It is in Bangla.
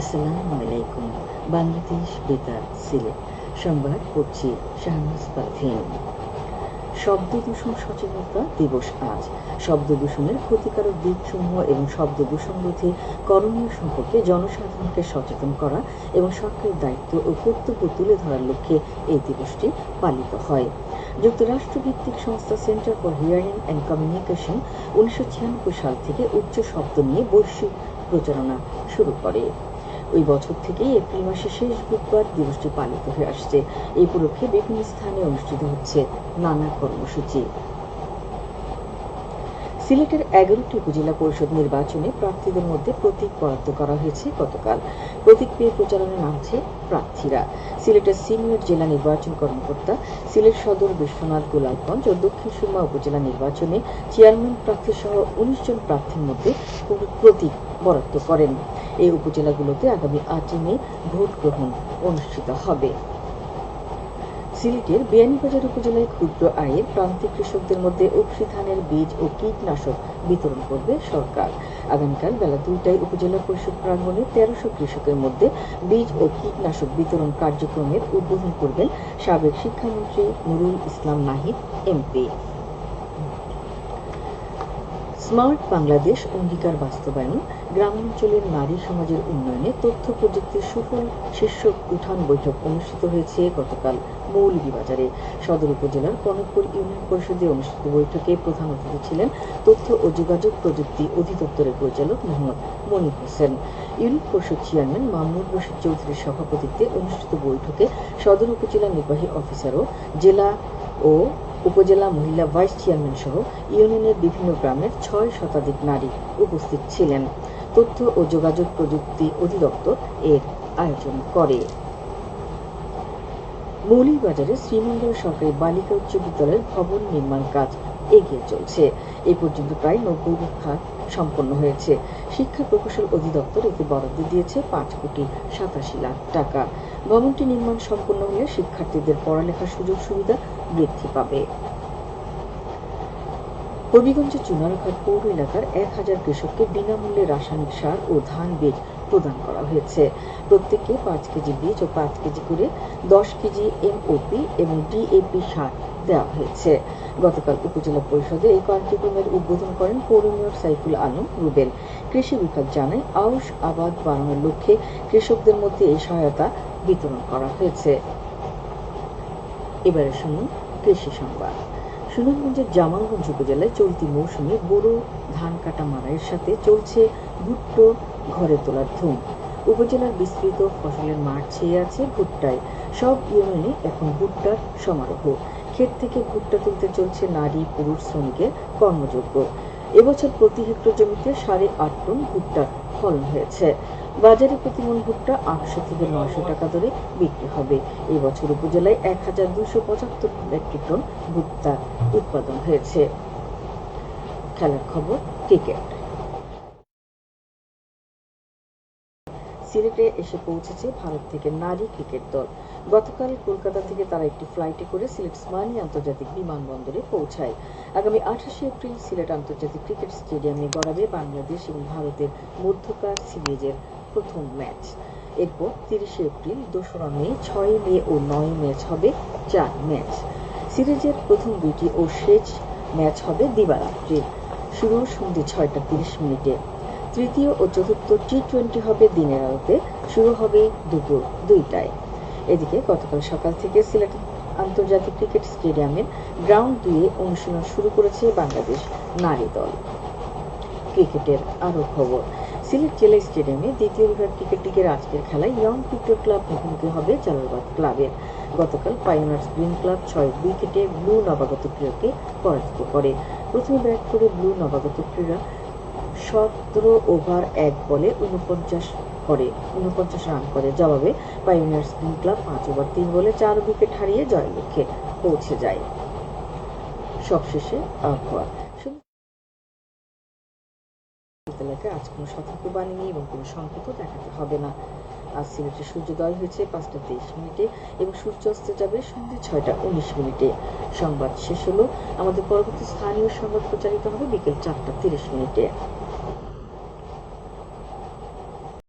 আসসালামু আলাইকুম বাংলাদেশ বেতার সিলেট। সংবাদ পড়ছি শাহনাজ পারভীন শব্দ দূষণ সচেতনতা দিবস আজ। শব্দ দূষণের ক্ষতিকারক দিকসমূহ এবং শব্দ দূষণ রোধে করণীয় সম্পর্কে জনসাধারণকে সচেতন করা এবং সরকারের দায়িত্ব ও কর্তব্য তুলে ধরার লক্ষ্যে এই দিবসটি পালিত হয়। যুক্তরাষ্ট্র ভিত্তিক সংস্থা centre for hearing and communication উনিশশো ছিয়ানব্বই সাল থেকে উচ্চ শব্দ নিয়ে বৈশ্বিক প্রচারণা শুরু করে। ওই বছর থেকে এপ্রিল মাসের শেষ বুধবার দিবসটি পালিত হয়ে আসছে। এই উপলক্ষে বিভিন্ন স্থানে অনুষ্ঠিত হচ্ছে নানা কর্মসূচি। সিলেটের এগারোটি উপজেলা পরিষদ নির্বাচনে প্রার্থীদের মধ্যে প্রতীক বরাদ্দ করা হয়েছে গতকাল। প্রতীক পেয়ে প্রচারণা নামছে প্রার্থীরা। সিলেটের সিনিয়র জেলা নির্বাচন কর্মকর্তা সিলেট সদর বিশ্বনাথ গোলাপগঞ্জ ও দক্ষিণ সুরমা উপজেলা নির্বাচনে চেয়ারম্যান প্রার্থী সহ উনিশ জন প্রার্থীর মধ্যে প্রতীক বরাদ্দ করেন। এই উপজেলাগুলোতে আগামী আটই মে ভোট গ্রহণ অনুষ্ঠিত হবে। সিলেটের বিয়ানীবাজার উপজেলায় ক্ষুদ্র আয়ের প্রান্তিক কৃষকদের মধ্যে উপসি ধানের বীজ ও কীটনাশক বিতরণ করবে সরকার। আগামীকাল বেলা দুইটায় উপজেলা পরিষদ প্রাঙ্গণে তেরোশো কৃষকের মধ্যে বীজ ও কীটনাশক বিতরণ কার্যক্রমের উদ্বোধন করবেন সাবেক শিক্ষামন্ত্রী নুরুল ইসলাম নাহিদ, এমপি। স্মার্ট বাংলাদেশ অঙ্গীকার বাস্তবায়ন গ্রামাঞ্চলের নারী সমাজের উন্নয়নে তথ্য প্রযুক্তির সুফল শীর্ষক উঠান বৈঠক অনুষ্ঠিত হয়েছে গতকাল মৌলভীবাজারে। সদর উপজেলার কনকপুর ইউনিয়ন পরিষদে অনুষ্ঠিত বৈঠকে প্রধান অতিথি ছিলেন তথ্য ও যোগাযোগ প্রযুক্তি অধিদপ্তরের পরিচালক মোহাম্মদ মনির হোসেন। ইউনিট পরিষদ চেয়ারম্যান মামুন রশিদ চৌধুরীর সভাপতিত্বে অনুষ্ঠিত বৈঠকে সদর উপজেলা নির্বাহী অফিসার ও জেলা ও উপজেলা মহিলা ভাইস চেয়ারম্যান সহ ইউনিয়নের বিভিন্ন গ্রামের ছয় শতাধিক নারী উপস্থিত ছিলেন। তথ্য ও যোগাযোগ প্রযুক্তি অধিদপ্তর এর আয়োজন করে। মৌলিবাজারে শ্রীমঙ্গল সরকারি বালিকা উচ্চ বিদ্যালয়ের ভবন নির্মাণ কাজ এগিয়ে চলছে। এ পর্যন্ত প্রায় নব্বই ভাগ সম্পন্ন হয়েছে। শিক্ষা প্রকৌশল অধিদপ্তর এতে বরাদ্দ দিয়েছে পাঁচ কোটি সাতাশি লাখ টাকা। ভবনটি নির্মাণ সম্পন্ন হলে শিক্ষার্থীদের পড়ালেখার সুযোগ সুবিধা বৃদ্ধি পাবে। হবিগঞ্জের চুনারঘাট পৌর এলাকার এক হাজার কৃষককে বিনামূল্যে রাসায়নিক সার ও ধান বীজ প্রদান করা হয়েছে। প্রত্যেককে পাঁচ কেজি বীজ ও পাঁচ কেজি করে দশ কেজি এমওপি এবং ডিএপি সার দেওয়া হয়েছে। গতকাল উপজেলা পরিষদে এই কার্যক্রমের উদ্বোধন করেন পৌর মেয়র সাইফুল আলম রুবেল। কৃষি বিভাগ জানায়, আউশ আবাদ বাড়ানোর লক্ষ্যে কৃষকদের মধ্যে এই সহায়তা বিতরণ করা হয়েছে। এবারে শুনুন কৃষি সংবাদ। সুনামগঞ্জের জামালগঞ্জ উপজেলায় চলতি মৌসুমে বোরো ধান কাটা মারাইয়ের সাথে চলছে ভুট্টো ঘরে তোলার ধুম। উপজেলার বিস্তৃত ফসলের মাঠ ছেয়ে আছে ভুট্টায়। সব ইউনিয়নে এখন ভুট্টার সমারোহ। ক্ষেত থেকে ভুট্টা তুলতে চলছে নারী পুরুষ শ্রমিকের কর্মযোগ্য। এবছর প্রতি হেক্টর জমিতে সাড়ে আট টন ভুট্টার ফলন হয়েছে। বাজারে প্রতি মন ভুট্টা আটশো থেকে নয়শো টাকা দরে বিক্রি হবে। এই বছর উপজেলায় এক হাজার দুশো পঁচাত্তর মেট্রিক টন ভুট্টা উৎপাদন হয়েছে। খেলার খবর, ক্রিকেট। সিলেটে এসে পৌঁছেছে ভারত থেকে নারী ক্রিকেট দল। গতকাল কলকাতা থেকে তারা একটি ফ্লাইটে করে সিলেট স্মানি আন্তর্জাতিক বিমানবন্দরে পৌঁছায়। আগামী আঠাশে এপ্রিল সিলেট আন্তর্জাতিক ক্রিকেট স্টেডিয়ামে গড়াবে বাংলাদেশ এবং ভারতের মধ্যকার সিরিজের প্রথম ম্যাচ। এরপর তিরিশে এপ্রিল দোসরা মে, ছয় মে ও নয় ম্যাচ হবে চার ম্যাচ। সিরিজের প্রথম দুইটি ও শেষ ম্যাচ হবে দিবারাত্রি। শুরু সন্ধ্যে ছয়টা তিরিশ মিনিটে। তৃতীয় ও চতুর্থ টি টোয়েন্টি হবে দিনের আলোতে। শুরু হবে দুপুর দুইটায়। এদিকে গতকাল সকাল থেকে সিলেট আন্তর্জাতিক ক্রিকেট স্টেডিয়ামের গ্রাউন্ড দুয়ে অনুশীলন শুরু করেছে বাংলাদেশ নারী দল। ক্রিকেটের আরও খবর। সিলেট জেলা স্টেডিয়ামে দ্বিতীয় বিভাগ ক্রিকেট লিগের আজকের খেলায় ইয়ং ক্রিকেট ক্লাব মুখোমুখি হবে জালালবাদ ক্লাবের গতকাল পাইনার্স গ্রিন ক্লাব ছয় উইকেটে ব্লু নবাগত ক্রীড়াকে পরাজিত করে। প্রথমে ব্যাট করে ব্লু নবাগত ক্রীড়া সতেরো ওভার এক বলে উনপঞ্চাশ করে উনপঞ্চাশ রান করে। জবাবে পাইওনিয়ার্স গ্রিন ক্লাব পাঁচ ওভার তিন বলে চার উইকেট হারিয়ে জয় লক্ষ্যে পৌঁছে যায়। সবশেষে আবহাওয়া। এলাকায় আজ কোনো সতর্কবাণী নেই এবং কোনো সংকেতও দেখাতে হবে না। আজ সিলেটে সূর্যোদয় হয়েছে পাঁচটা তেইশ মিনিটে এবং সূর্যাস্ত যাবে সন্ধ্যে ছয়টা উনিশ মিনিটে। সংবাদ শেষ হলো। আমাদের পরবর্তী স্থানীয় সংবাদ প্রচারিত হবে বিকেল চারটা তিরিশ মিনিটে।